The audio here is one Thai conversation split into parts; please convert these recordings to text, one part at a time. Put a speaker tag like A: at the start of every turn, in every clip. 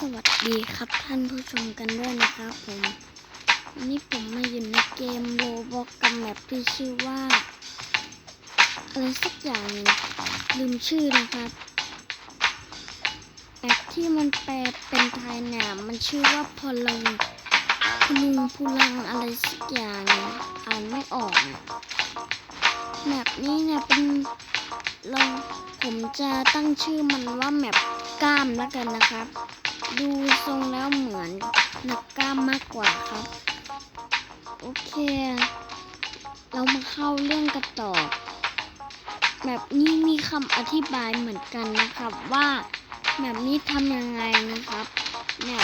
A: สวัสดีครับท่านผู้ชมกันด้วยนะครับผมวันนี้ผมมาอยู่ในเกมโรบอกกับแมปที่ชื่อว่า อะไรสักอย่างลืมชื่อนะครับแมปที่มันแปลเป็นไทยเนี่ยมันชื่อว่าพลังพลุงพลังอะไรสักอย่างอ่านไม่ออกแมปนี้เนี่ยเป็นเราผมจะตั้งชื่อมันว่าแมปกล้ามแล้วกันนะครับ ดูทรงแล้วเหมือนนักกล้ามมากกว่าครับ โอเค เรามาเข้าเรื่องกันต่อ แบบนี้มีคำอธิบายเหมือนกันนะครับว่าแบบนี้ทำยังไงนะครับเนี่ย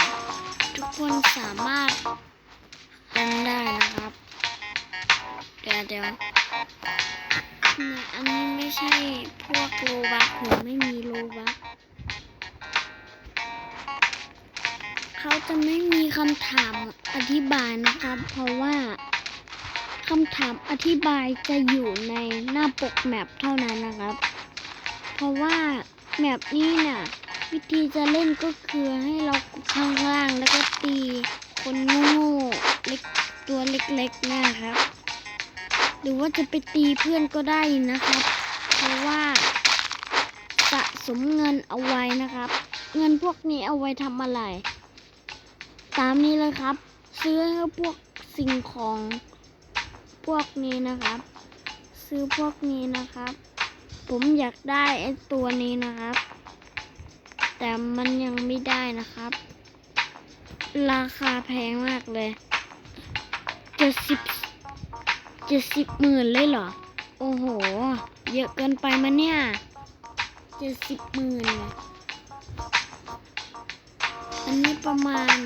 A: ทุกคนสามารถเป็นได้นะครับ เดี๋ยวเดี๋ยวเนี่ยอันนี้ไม่ใช่พวกโลบักหรือไม่มีโลบัก เขาจะไม่มีคำถามอธิบายนะครับ เพราะว่าคำถามอธิบายจะอยู่ในหน้าปกแมปเท่านั้นนะครับ เพราะว่าแมปนี้น่ะวิธีจะเล่นก็คือให้เราข้างล่างแล้วก็ตีคนโง่เล็กตัวเล็กๆนะครับ หรือว่าจะไปตีเพื่อนก็ได้นะครับ เพราะว่าสะสมเงินเอาไว้นะครับ เงินพวกนี้เอาไว้ทำอะไร ตามนี้เลยครับ ซื้อพวกสิ่งของพวกนี้นะครับ ซื้อพวกนี้นะครับ ผมอยากได้ไอ้ตัวนี้นะครับ แต่มันยังไม่ได้นะครับ ราคาแพงมากเลยเจ็ดสิบเจ็ดสิบหมื่นเลยเหรอ โอ้โห เยอะเกินไปมันเนี่ยเจ็ดสิบหมื่นอันนี้ประมาณ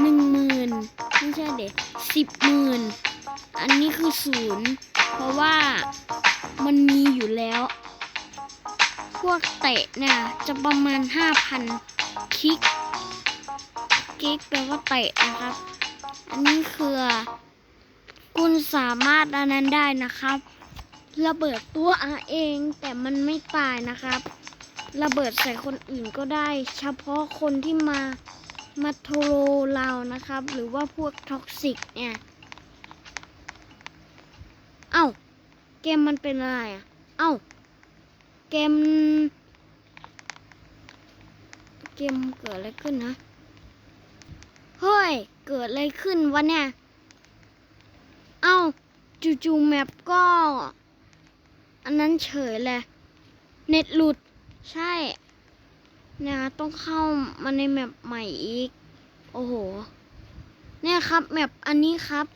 A: หนึ่งหมื่นไม่ใช่เด็กสิบหมื่นอันนี้คือศูนย์เพราะว่ามันมีอยู่แล้ว พวกเตะเนี่ยจะประมาณห้าพันคิกคิกแปลว่าเตะนะครับ อันนี้คือคุณสามารถอันนั้นได้นะครับ ระเบิดตัวอาเองแต่มันไม่ตายนะครับ ระเบิดใส่คนอื่นก็ได้ เฉพาะคนที่มา มาโทรเรานะครับ หรือว่าพวกท็อกซิกเนี่ยเอ้าเกมมันเป็นอะไรอะ เอ้าเกม เกมเกิดอะไรขึ้นนะ เฮ้ย เกิดอะไรขึ้นวะเนี่ย เอ้าจู่ๆแมปก็ อันนั้นเฉยเลยเน็ตหลุด ใช่ นี่ยต้องเข้ามาในแมปใหม่อีก โอ้โห เนี่ยครับแมปอันนี้ครับ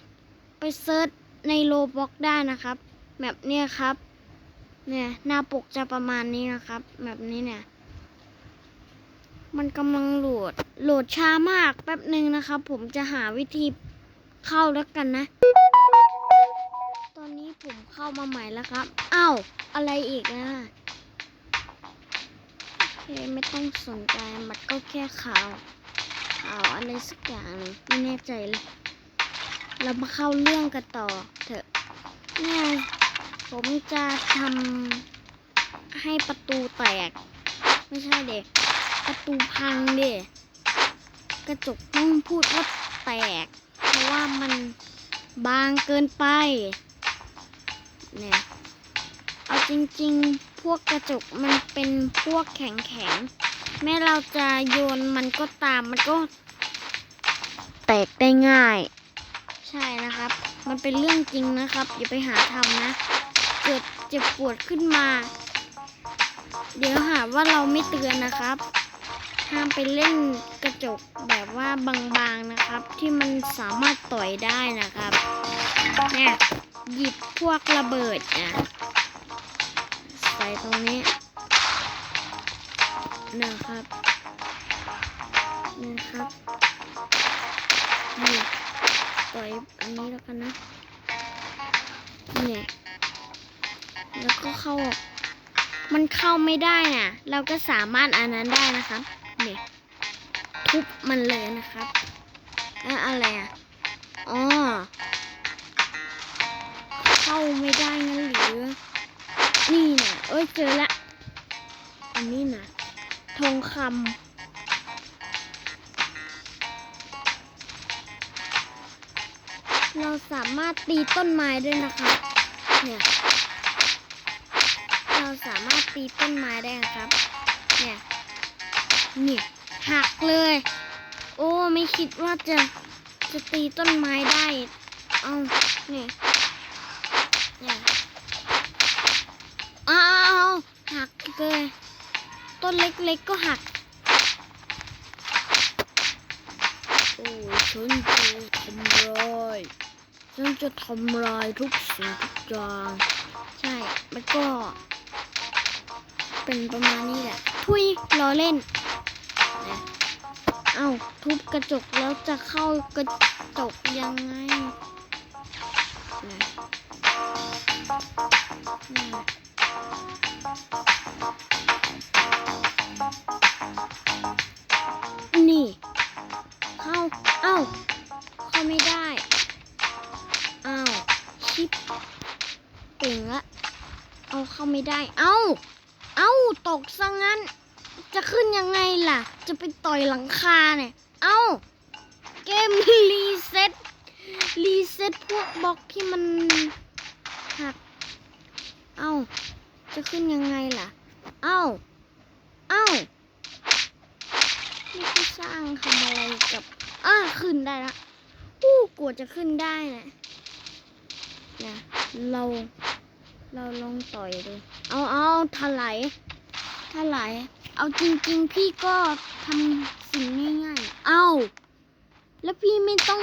A: ไปเซิร์ชในโลบ็อกได้นะครับแมปเนี่ยครับ เนี่ยหน้าปกจะประมาณนี้นะครับแมปนี้เนี่ย มันกำลังโหลด โหลดช้ามากแป๊บหนึ่งนะครับ ผมจะหาวิธีเข้าแล้วกันนะ ตอนนี้ผมเข้ามาใหม่แล้วครับ อ้าว อะไรอีกนะ คไม่ต้องสนใจมันก็แค่ข่าวข่าวอะไรสักอย่างหนึงไม่แน่ใจเลยเรามาเข้าเรื่องกันต่อเถอะเนี่ยผมจะทำให้ประตูแตก ไม่ใช่เด็กประตูพังเด็กกระจกต้องพูดว่าแตก เพราะว่ามันบางเกินไปเนี่ยเอาจริง ๆ วกกระจกมันเป็นพวกแข็งๆแม้เราจะโยนมันก็ตามมันก็ แตกได้ง่าย ใช่นะครับ มันเป็นเรื่องจริงนะครับ อย่าไปหาทำนะ เกิดเจ็บปวดขึ้นมา เดี๋ยวหาว่าเราไม่เตือนนะครับห้ามไปเล่นกระจกแบบว่าบางๆนะครับ ที่มันสามารถต่อยได้นะครับเนี่ยหยิบพวกระเบิดอะใส่ตรงนี้นะครับนะครับนี่ปล่อยอันนี้แล้วกันนะเนี่ยแล้วก็เข้า มันเข้าไม่ได้น่ะ เราก็สามารถอันนั้นได้นะครับเนี่ยทุบมันเลยนะครับแล้วอะไรอะอ๋อเข้าไม่ได้งั้นหรือ นี่นะเอ้ยเจอละ อันนี้นะทองคำเราสามารถตีต้นไม้ด้วยนะคะ เนี่ย เราสามารถตีต้นไม้ได้นะครับ เนี่ย เนี่ยหักเลย โอ้ ไม่คิดว่าจะจะตีต้นไม้ได้ เอาเนี่ย ต้นเล็กๆก็หัก โอ้ฉันจะทำลายฉันจะทำลายทุกสิ่งทุกอย่างใช่มันก็ เป็นประมาณนี้แหละทุยล้อเล่นนะเอ้าทุบกระจกแล้วจะเข้ากระจกยังไงนะนะ ไม่ได้ เอ้า เอ้า ตกซะงั้น จะขึ้นยังไงล่ะ จะไปต่อยหลังคาเนี่ย เอ้า เกมรีเซ็ต รีเซ็ตพวกบล็อกที่มันหัก เอ้า จะขึ้นยังไงล่ะ เอ้า เอ้านี่ผู้สร้างทำอะไรกับอ่าขึ้นได้ละอู้กลัวจะขึ้นได้นะเนี่ยเรา เราลองต่อยดู เอาเอาถลายถลายเอาจริง ๆ พี่ก็ทำสิ่งง่ายๆ เอาแล้วพี่ไม่ต้อง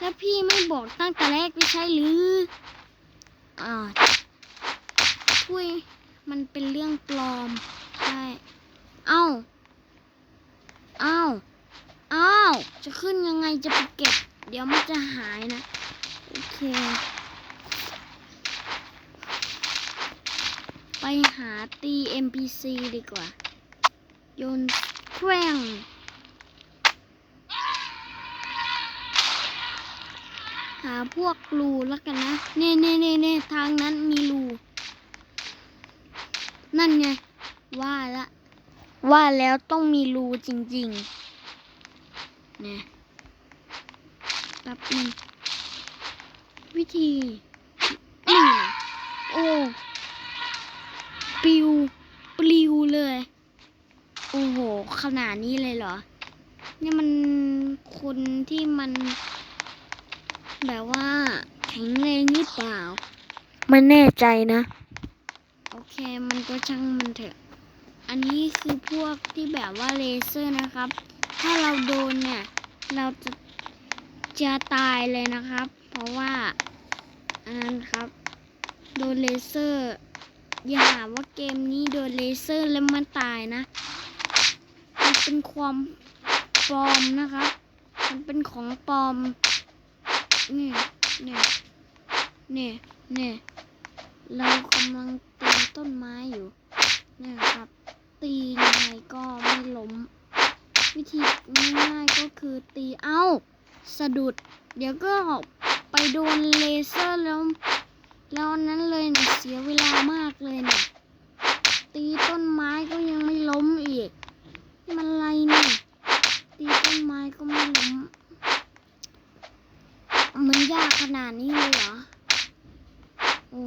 A: แล้วพี่ไม่บอกตั้งแต่แรกไม่ใช่หรือ อ่าทุยมันเป็นเรื่องปลอม ใช่ เอาเอาเอาจะขึ้นยังไงจะไปเก็บ เดี๋ยวมันจะหายนะ โอเค ไป หาตี NPC ดีกว่า โยนแคว้งหาพวกรูแล้วกันนะ เน่เน่เน่เน่ทางนั้นมีรู นั่นไง ว่าละ ว่าแล้วต้องมีรูจริงๆเนี่ยแป๊บนึงวิธีนี่นะโอ้ ลิวปลิวเลย โอ้โห ขนาดนี้เลยเหรอ นี่มันคนที่มัน แบบว่าแข็งแรงหรือเปล่าไม่แน่ใจนะ โอเค มันก็ช่างมันเถอะ อันนี้คือพวกที่แบบว่าเลเซอร์นะครับ ถ้าเราโดนเนี่ย เราจะจะตายเลยนะครับ เพราะว่าอันนั้นครับ โดนเลเซอร์ อย่าหาว่าเกมนี้โดนเลเซอร์แล้วมันตายนะ มันเป็นความปลอมนะครับ มันเป็นของปลอม นี่นี่นี่นี่เรากำลังตีต้นไม้อยู่นี่ครับ ตียังไงก็ไม่ล้ม วิธีง่ายๆก็คือตีเอ้า สะดุด เดี๋ยวก็ไปโดนเลเซอร์แล้ว แล้วนั้นเลยเนี่ยเสียเวลามากเลยเนี่ย ตีต้นไม้ก็ยังไม่ล้มอีก มันอะไรเนี่ย ตีต้นไม้ก็ไม่ล้ม มันยากขนาดนี้เลยเหรอ โอ้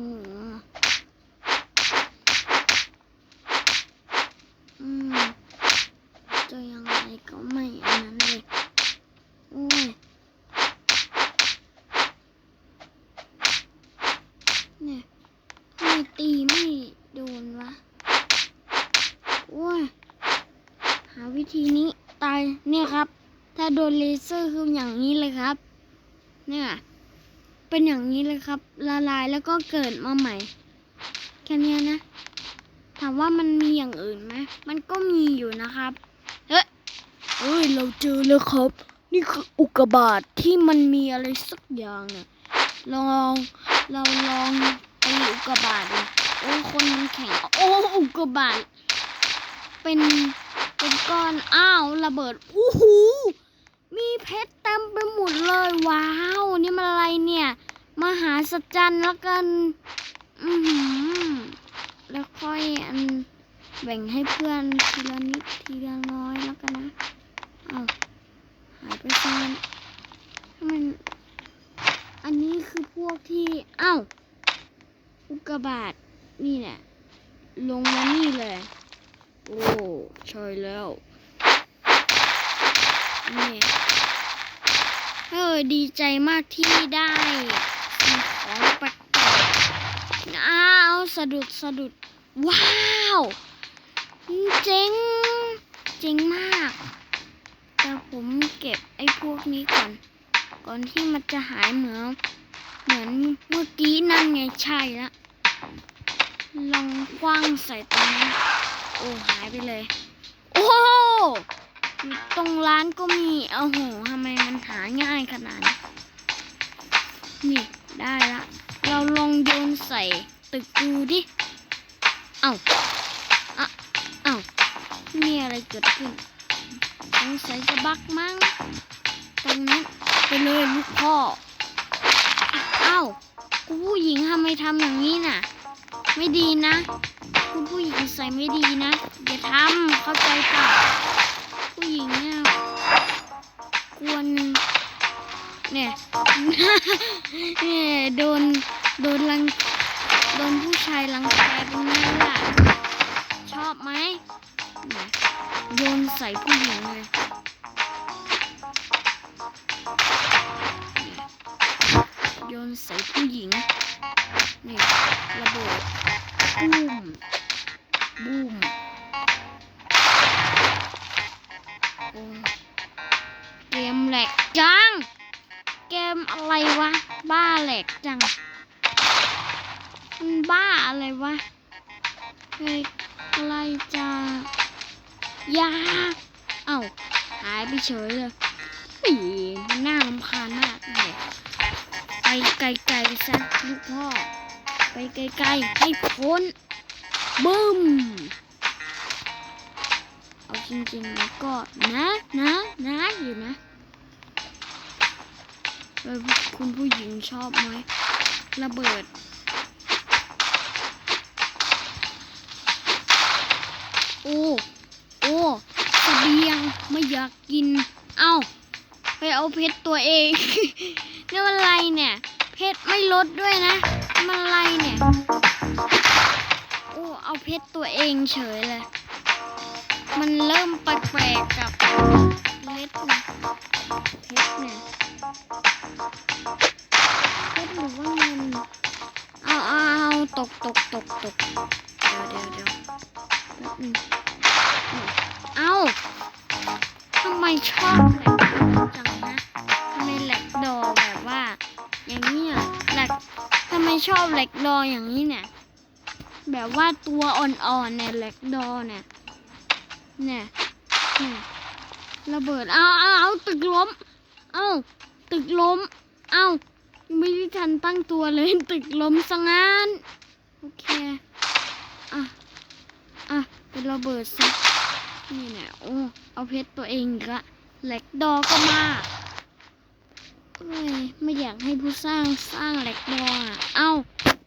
A: มจะยังไงก็ไม่อันนั้นเลย โอ้ย เนี่ยทำไมตีไม่โดนวะ โอ้ย หาวิธีนี้ตาย เนี่ยครับ ถ้า โดนเลเซอร์คืออย่างนี้เลยครับ เนี่ยเป็นอย่างนี้เลยครับ ละลายแล้วก็เกิดมาใหม่ แค่นี้นะ ถามว่ามันมีอย่างอื่นไหมมันก็มีอยู่นะครับเฮ้ยเอ้ยเราเจอแล้วครับ นี่คืออุกกาบาตที่มันมีอะไรสักอย่างเนี่ยลองเราลองตีอุกกาบาตดิโอ้คนมันแข็งโอ้อุกกาบาตเป็นเป็นก้อนอ้าวระเบิดอู้หู มีเพชรเต็มไปหมดเลยว้าว นี่มันอะไรเนี่ย มหาสัจจันแล้วกัน อืมแล้วค่อยอันแบ่งให้เพื่อนทีละนิดทีละน้อยแล้วกันนะเอาหายไปซะมัน อันนี้คือพวกที่ เอ้าวอุกบาทนี่แหละลงมานี่เลย โอ้ใช่แล้ว นี่เออดีใจมากที่ได้สิ่งของแปลกๆอ้าวสะดุดสะดุด ว้าว เจ๋ง เจ๋งมาก แต่ผมเก็บไอ้พวกนี้ก่อน ก่อนที่มันจะหายเหมือนเหมือนเมื่อกี้นั่นไงใช่ละลองคว้างใส่ตรงนี้โอ้หายไปเลย โอ้ ตรงร้านก็มีโอ้โหทำไมมันหาง่ายขนาดนี้นี่ได้ละ เราลองโยนใส่ตึกดูดิ เอ้าอะเอ้ามีอะไรเกิดขึ้นสงสัยจะบักมั้งตรงนี้ไปเลยลูกพ่อ เอ้ากูผู้หญิงทำไมทำอย่างนี้น่ะ ไม่ดีนะ คุณผู้หญิงใส่ไม่ดีนะ อย่าทำเข้าใจเปล่า ผู้หญิงเนี่ยกวนเนี่ยเนี่ยโดนโดนรังโดนผู้ชายรังแกเป็นไงล่ะชอบไหมโยนใส่ผู้หญิงเลยนี่ยโยนใส่ผู้หญิงนี่ระเบิดบูมบูม เกมแหลกจัง เกมอะไรวะ บ้าแหลกจังมันบ้าอะไรวะเฮ้ยอะไรจะยาเอ้าหายไปเฉยเลยปีมันน่ารำคาญมากเลยไปไกลๆซะลูกพ่อ ไปไกลๆให้พ้นบึ้ม เอาจริงๆแล้วก็นะนะนะอยู่นะเออคุณผู้หญิงชอบไหมระเบิดโอ้โอ้เสบียงไม่อยากกิน เอาไปเอาเพชรตัวเองนี่มันอะไรเนี่ย เพชรไม่ลดด้วยนะ มันอะไรเนี่ย โอ้ เอาเพชรตัวเองเฉยเลย มันเริ่มแปลกๆกับเล็ดนะเพชรเนี่ยเพชรหรือว่าเงินเอาเอาตกตกตกตกเดี๋ยวเดี๋ยวเดี๋ยวเอาทำไมชอบแหลกจังนะทำไมแหลกดอแบบว่า อย่างนี้อะแหลกทำไมชอบแหลกดออย่างนี้เนี่ยแบบว่าตัวอ่อนๆเนี่ยแหลกดอเนี่ย เนี่ยเนี่ยระเบิดเอาเอาเอาตึกล้ม เอาตึกล้ม เอาไม่ได้ทันตั้งตัวเลยตึกล้มซะงั้นโอเคอะอะเป็นระเบิดซะนี่เนี่ยโอ้เอาเพชรตัวเองกละแหลกดอก็มาเอ้ยไม่อยากให้ผู้สร้างสร้างแหลกดออะเอา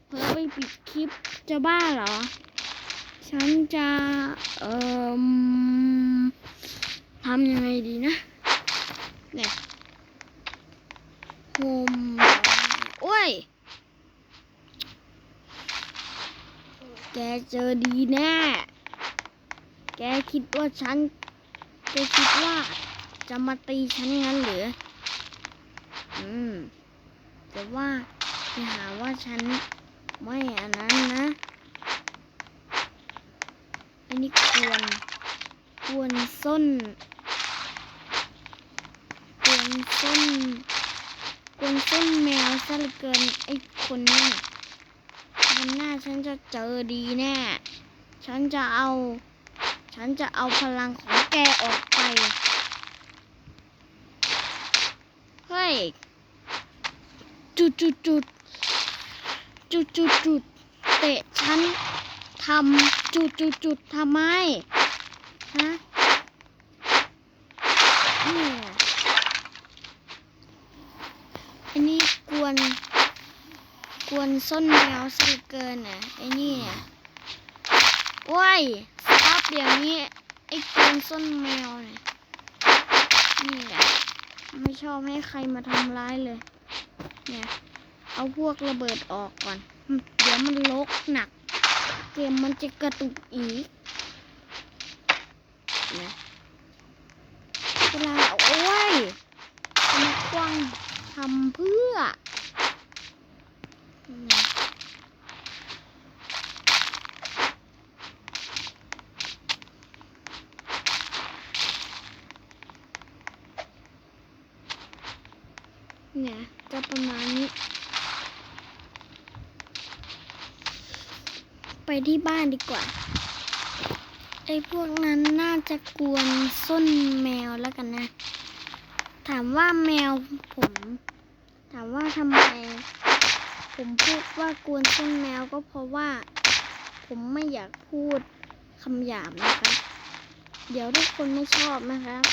A: เพิ่ไปปิดคลิปจะบ้าเหรอ ฉันจะเอ่อทำยังไงดีนะเนี่ยโฮมโอ้ย แกเจอดีแน่ แกคิดว่าฉัน แกคิดว่าจะมาตีฉันงั้นหรือ อืม แต่ว่าจะหาว่าฉันไม่อันนั้นนะ อันนี้กวนกวนส้นกวนส้นกวนส้นแมวซะเหลือเกินไอ้คนนี้วันหน้าฉันจะเจอดีแน่ ฉันจะเอา ฉันจะเอาพลังของแกออกไป เฮ้ย จุดจุดจุดจุดจุดจุดเตะฉันทำ จุดจุดจุดทำไม ฮะนี่ไอันนี้กวน กวนส้นแมวซะเหลือเกินน่ะไอ้นี่เนี่ยโอ้ยสภาพอย่างนี้ ไอ้กวนส้นแมวเนี่ยนี่แหละไม่ชอบให้ใครมาทำร้ายเลย เนี่ย เอาพวกระเบิดออกก่อน เดี๋ยวมันลกหนัก เกมมันจะกระตุกอีกนะเวลาโอ้ยมาคว้างทำเพื่อนะเนี่ยจะประมาณนี้ ไป ที่บ้านดีกว่า ไอ้พวกนั้นน่าจะกวนส้นแมวแล้วกันนะ ถามว่าแมวผม ถามว่าทำไม ผมพูดว่ากวนส้นแมวก็เพราะว่า ผมไม่อยากพูดคำหยาบนะครับ เดี๋ยวทุกคนไม่ชอบนะครับ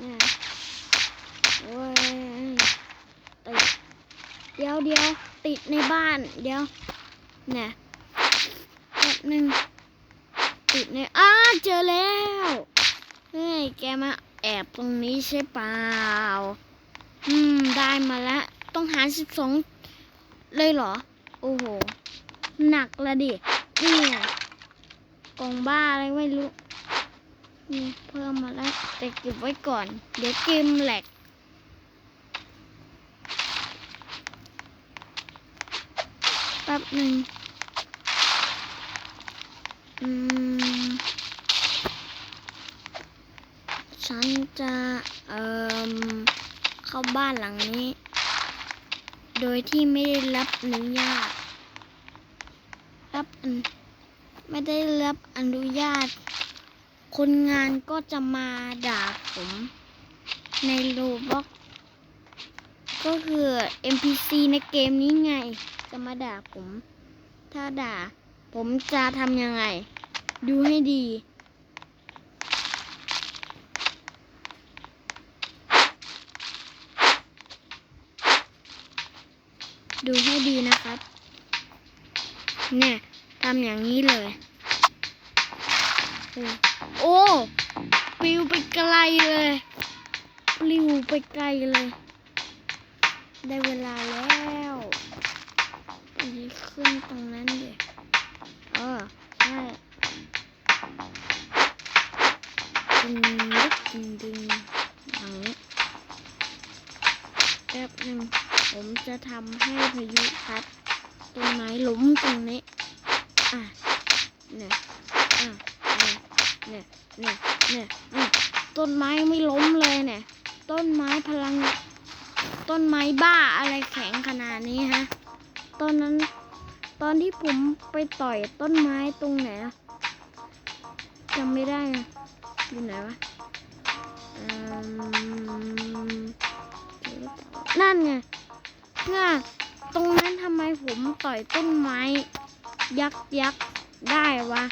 A: เนี่ยโอ้ยติดเดี๋ยวเดี๋ยวติดในบ้าน เดี๋ยว เนี่ยแป๊บหนึ่งติดในอ้าเจอแล้วเฮ้ยแกมาแอบตรงนี้ใช่เปล่า อืม ได้มาแล้วต้องหาสิบสองเลยเหรอ โอ้โห หนักละดินี่กล่องบ้าอะไรไม่รู้นี่เพิ่มมาแล้ว แต่เก็บไว้ก่อน เดี๋ยวเกมแหลก ป๊บหนึ่งอืมฉันจะเอ่มเข้าบ้านหลังนี้ โดยที่ไม่ได้รับอนุญาต รับไม่ได้รับอนุญาต คนงานก็จะมาด่าผมในโลบ็อกก็คือ NPC ในเกมนี้ไง จะมาด่าผม ถ้าด่า ผมจะทำยังไง ดูให้ดี ดูให้ดีนะครับ เนี่ยทำอย่างนี้เลย โอ้โอ้ปลิวไปไกลเลยปลิวไปไกลเลย ได้เวลาแล้ว ไปขึ้นตรงนั้นดี๋ยเออใช่ดึงดึงดึงอย่างนี้แป๊บหนึ่งผมจะทำให้พายุพัดต้นไม้ล้มตรงนี้ อะ เนี่ย อะ เนี่ย เนี่ย เนี่ย เนี่ย ต้นไม้ไม่ล้มเลยเนี่ย ต้นไม้พลัง ต้นไม้บ้าอะไรแข็งขนาดนี้ฮะ ตอนนั้น ตอนที่ผมไปต่อยต้นไม้ตรงไหนจำไม่ได้อะอยู่ไหนวะนั่นไงเนี่ยตรงนั้นทำไมผมต่อยต้นไม้ ยักยักได้วะ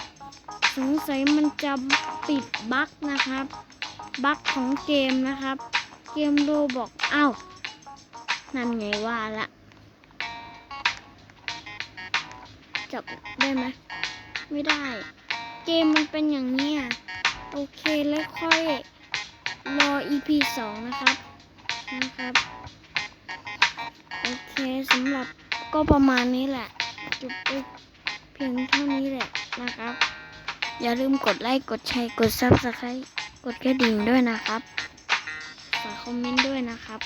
A: สงสัยมันจะติดบั๊กนะครับ บั๊กของเกมนะครับ เกมโดบอกอ้าวนั่นไงว่าละ จับได้ไหมไม่ได้ เกมมันเป็นอย่างนี้อะโอเคแล้วค่อยรอ EP สองนะครับนะครับโอเคสำหรับก็ประมาณนี้แหละจบไปเพียงเท่านี้แหละนะครับ อย่าลืมกดไลค์กดแชร์กด Subscribe กดกระดิ่งด้วยนะครับฝากคอมเมนต์ด้วยนะครับ